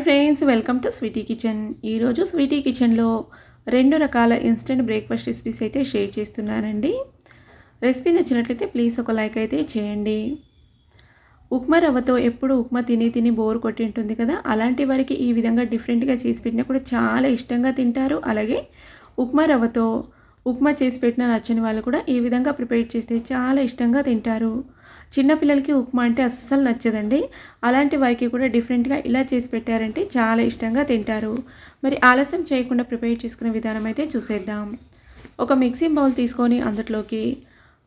Hi friends welcome to Sweety kitchen. ఈరోజు Sweety కిచెన్లో రెండు రకాల ఇన్స్టెంట్ బ్రేక్ఫాస్ట్ రెసిపీస్ అయితే షేర్ చేస్తున్నానండి. రెసిపీ నచ్చినట్లయితే ప్లీజ్ ఒక లైక్ అయితే చేయండి. ఉప్మా రవ్వతో ఎప్పుడు ఉప్మా తిని తిని బోర్ కొట్టి ఉంటుంది కదా అలాంటి వారికి ఈ విధంగా డిఫరెంట్గా చేసి పెట్టినా కూడా చాలా ఇష్టంగా తింటారు. అలాగే ఉప్మా రవ్వతో ఉప్మా చేసి పెట్టిన నచ్చని వాళ్ళు కూడా ఈ విధంగా ప్రిపేర్ చేస్తే చాలా ఇష్టంగా తింటారు. చిన్నపిల్లలకి ఉప్మా అంటే అస్సలు నచ్చదండి. అలాంటి వారికి కూడా డిఫరెంట్గా ఇలా చేసి పెట్టారంటే చాలా ఇష్టంగా తింటారు. మరి ఆలస్యం చేయకుండా ప్రిపేర్ చేసుకునే విధానం అయితే చూసేద్దాం. ఒక మిక్సీ బౌల్ తీసుకొని అందులోకి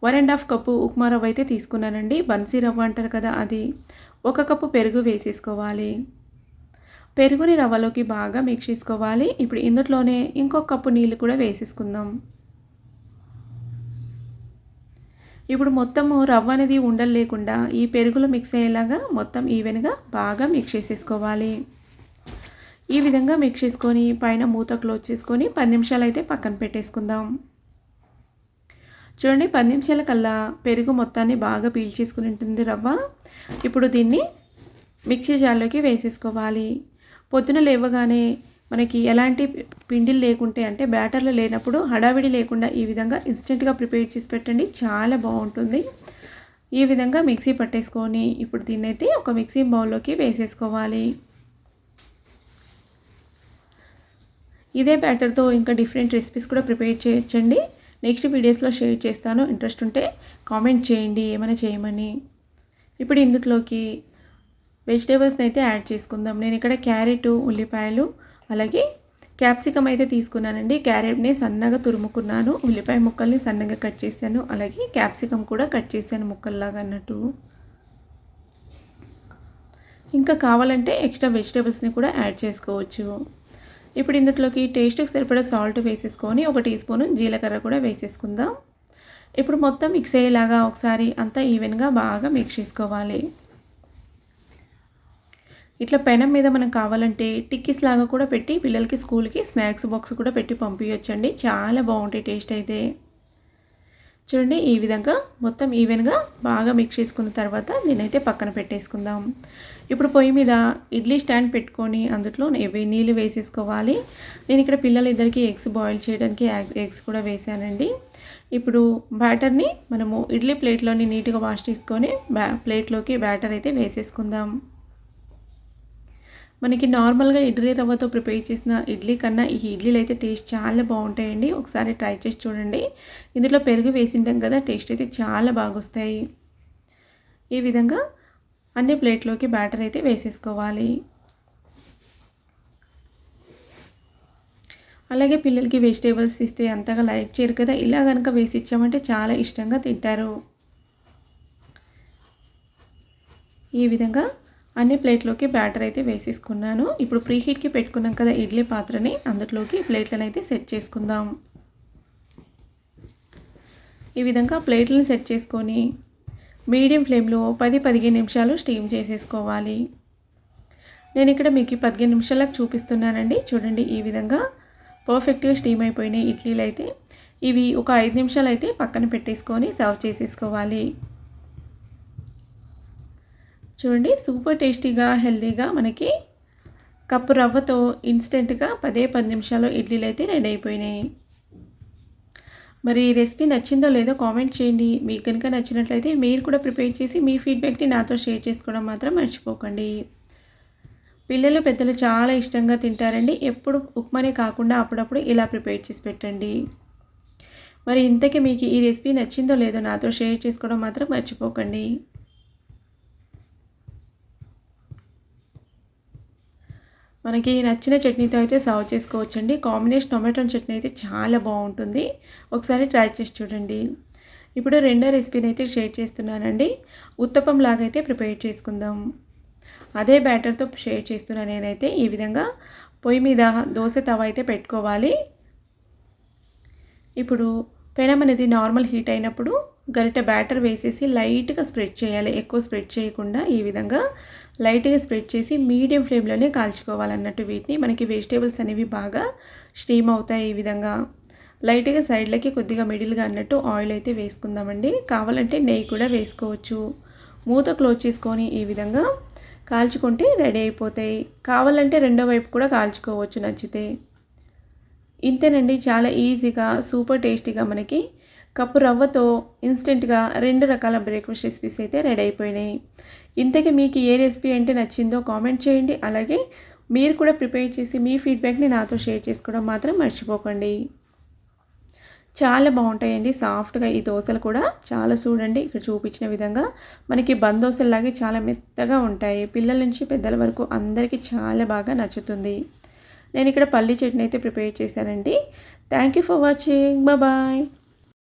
one and half cup upma rava అయితే తీసుకున్నానండి. బన్సీ రవ్వ అంటారు కదా అది. ఒక కప్పు పెరుగు వేసేసుకోవాలి. పెరుగుని రవ్వలోకి బాగా మిక్స్ చేసుకోవాలి. ఇప్పుడు ఇందులోనే ఇంకొక కప్పు నీళ్ళు కూడా వేసేసుకుందాం. ఇప్పుడు మొత్తము రవ్వ అనేది ఉండలు లేకుండా ఈ పెరుగులో మిక్స్ అయ్యేలాగా మొత్తం ఈవెన్గా బాగా మిక్స్ చేసేసుకోవాలి. ఈ విధంగా మిక్స్ చేసుకొని పైన మూత క్లోజ్ చేసుకొని పది నిమిషాలు అయితే పక్కన పెట్టేసుకుందాం. చూడండి పది నిమిషాల కల్లా పెరుగు మొత్తాన్ని బాగా పీల్చేసుకుని ఉంటుంది రవ్వ. ఇప్పుడు దీన్ని మిక్సీ జార్లోకి వేసేసుకోవాలి. పొద్దున లేవగానే మనకి ఎలాంటి పిండిలు లేకుంటే అంటే బ్యాటర్లు లేనప్పుడు హడావిడి లేకుండా ఈ విధంగా ఇన్స్టెంట్గా ప్రిపేర్ చేసి పెట్టండి. చాలా బాగుంటుంది. ఈ విధంగా మిక్సీ పట్టేసుకొని ఇప్పుడు దీన్నైతే అయితే ఒక మిక్సీ బౌల్లోకి వేసేసుకోవాలి. ఇదే బ్యాటర్తో ఇంకా డిఫరెంట్ రెసిపీస్ కూడా ప్రిపేర్ చేయొచ్చండి. నెక్స్ట్ వీడియోస్లో షేర్ చేస్తాను. ఇంట్రెస్ట్ ఉంటే కామెంట్ చేయండి. ఏమైనా చేయమని. ఇప్పుడు ఇందులోకి వెజిటేబుల్స్ని అయితే యాడ్ చేసుకుందాం. నేను ఇక్కడ క్యారెట్ ఉల్లిపాయలు అలాగే క్యాప్సికమ్ అయితే తీసుకున్నానండి. క్యారెట్ని సన్నగా తురుముకున్నాను. ఉల్లిపాయ ముక్కల్ని సన్నగా కట్ చేశాను. అలాగే క్యాప్సికమ్ కూడా కట్ చేశాను ముక్కల్లాగా అన్నట్టు. ఇంకా కావాలంటే ఎక్స్ట్రా వెజిటేబుల్స్ని కూడా యాడ్ చేసుకోవచ్చు. ఇప్పుడు ఇందులోకి టేస్ట్కి సరిపడా సాల్ట్ వేసేసుకొని ఒక టీ స్పూన్ జీలకర్ర కూడా వేసేసుకుందాం. ఇప్పుడు మొత్తం మిక్స్ అయ్యేలాగా ఒకసారి అంతా ఈవెన్గా బాగా మిక్స్ చేసుకోవాలి. ఇట్లా పెనం మీద మనకు కావాలంటే టిక్కీస్ లాగా కూడా పెట్టి పిల్లలకి స్కూల్కి స్నాక్స్ బాక్స్ కూడా పెట్టి పంపించచ్చండి చాలా బాగుంటాయి టేస్ట్ అయితే. చూడండి ఈ విధంగా మొత్తం ఈవెన్గా బాగా మిక్స్ చేసుకున్న తర్వాత దీనైతే పక్కన పెట్టేసుకుందాం. ఇప్పుడు పొయ్యి మీద ఇడ్లీ స్టాండ్ పెట్టుకొని అందులో నీళ్ళు వేసేసుకోవాలి. నేను ఇక్కడ పిల్లలిద్దరికి ఎగ్స్ బాయిల్ చేయడానికి ఎగ్స్ కూడా వేసానండి. ఇప్పుడు బ్యాటర్ని మనము ఇడ్లీ ప్లేట్లోని నీట్గా వాష్ చేసుకొని బ్యా ప్లేట్లోకి బ్యాటర్ అయితే వేసేసుకుందాం. మనకి నార్మల్గా ఇడ్లీ రవ్వతో ప్రిపేర్ చేసిన ఇడ్లీ కన్నా ఈ ఇడ్లీలు అయితే టేస్ట్ చాలా బాగుంటాయండి. ఒకసారి ట్రై చేసి చూడండి. ఇందులో పెరుగు వేసింటాం కదా టేస్ట్ అయితే చాలా బాగొస్తాయి. ఈ విధంగా అన్ని ప్లేట్లోకి బ్యాటర్ అయితే వేసేసుకోవాలి. అలాగే పిల్లలకి వెజిటేబుల్స్ ఇస్తే అంతగా లైక్ చేయరు కదా ఇలా కనుక వేసి ఇచ్చామంటే చాలా ఇష్టంగా తింటారు. ఈ విధంగా అన్ని ప్లేట్లోకి బ్యాటర్ అయితే వేసేసుకున్నాను. ఇప్పుడు ప్రీహీట్కి పెట్టుకున్నాం కదా ఇడ్లీ పాత్రని అందులోకి ప్లేట్లను అయితే సెట్ చేసుకుందాం. ఈ విధంగా ప్లేట్లను సెట్ చేసుకొని మీడియం ఫ్లేమ్లో పది పదిహేను నిమిషాలు స్టీమ్ చేసేసుకోవాలి. నేను ఇక్కడ మీకు పదిహేను నిమిషాలకు చూపిస్తున్నానండి. చూడండి ఈ విధంగా పర్ఫెక్ట్గా స్టీమ్ అయిపోయినాయి ఇడ్లీలు అయితే ఇవి ఒక ఐదు నిమిషాలు అయితే పక్కన పెట్టేసుకొని సర్వ్ చేసేసుకోవాలి. చూడండి సూపర్ టేస్టీగా హెల్తీగా మనకి కప్పు రవ్వతో ఇన్స్టెంట్గా పదే పది నిమిషాలు ఇడ్లీలు అయితే రెడీ అయిపోయినాయి. మరి ఈ రెసిపీ నచ్చిందో లేదో కామెంట్ చేయండి. మీకు కనుక నచ్చినట్లయితే మీరు కూడా ప్రిపేర్ చేసి మీ ఫీడ్బ్యాక్ని నాతో షేర్ చేసుకోవడం మాత్రం మర్చిపోకండి. పిల్లలు పెద్దలు చాలా ఇష్టంగా తింటారండి. ఎప్పుడు ఉప్మానే కాకుండా అప్పుడప్పుడు ఇలా ప్రిపేర్ చేసి పెట్టండి. మరి ఇంతకీ మీకు ఈ రెసిపీ నచ్చిందో లేదో నాతో షేర్ చేసుకోవడం మాత్రం మర్చిపోకండి. మనకి నచ్చిన చట్నీతో అయితే సర్వ్ చేసుకోవచ్చండి. కాంబినేషన్ టొమాటో చట్నీ అయితే చాలా బాగుంటుంది. ఒకసారి ట్రై చేసి చూడండి. ఇప్పుడు రెండో రెసిపీని అయితే షేర్ చేస్తున్నానండి. ఉత్తపం లాగైతే ప్రిపేర్ చేసుకుందాం. అదే బ్యాటర్తో షేర్ చేస్తున్నా నేనైతే. ఈ విధంగా పొయ్యి మీద దోశ తవ అయితే పెట్టుకోవాలి. ఇప్పుడు పెనం అనేది నార్మల్ హీట్ అయినప్పుడు గరిట బ్యాటర్ వేసేసి లైట్గా స్ప్రెడ్ చేయాలి. ఎక్కువ స్ప్రెడ్ చేయకుండా ఈ విధంగా లైట్గా స్ప్రెడ్ చేసి మీడియం ఫ్లేమ్లోనే కాల్చుకోవాలన్నట్టు వీటిని మనకి వెజిటేబుల్స్ అనేవి బాగా స్టీమ్ అవుతాయి ఈ విధంగా. లైట్గా సైడ్లకి కొద్దిగా మిడిల్గా అన్నట్టు ఆయిల్ అయితే వేసుకుందామండి. కావాలంటే నెయ్యి కూడా వేసుకోవచ్చు. మూత క్లోజ్ చేసుకొని ఈ విధంగా కాల్చుకుంటే రెడీ అయిపోతాయి. కావాలంటే రెండో వైపు కూడా కాల్చుకోవచ్చు నచ్చితే. ఇంతేనండి చాలా ఈజీగా సూపర్ టేస్టీగా మనకి కప్పు రవ్వతో ఇన్స్టెంట్గా రెండు రకాల బ్రేక్ఫాస్ట్ రెసిపీస్ అయితే రెడీ అయిపోయినాయి. ఇంతకీ మీకు ఏ రెసిపీ అంటే నచ్చిందో కామెంట్ చేయండి. అలాగే మీరు కూడా ప్రిపేర్ చేసి మీ ఫీడ్బ్యాక్ని నాతో షేర్ చేసుకోవడం మాత్రం మర్చిపోకండి. చాలా బాగుంటాయండి. సాఫ్ట్గా ఈ దోశలు కూడా చాలా చూడండి ఇక్కడ చూపించిన విధంగా మనకి బందోసల్లాగే చాలా మెత్తగా ఉంటాయి. పిల్లల నుంచి పెద్దల వరకు అందరికీ చాలా బాగా నచ్చుతుంది. నేను ఇక్కడ పల్లీ చట్నీ అయితే ప్రిపేర్ చేశానండి. Thank you for watching. Bye.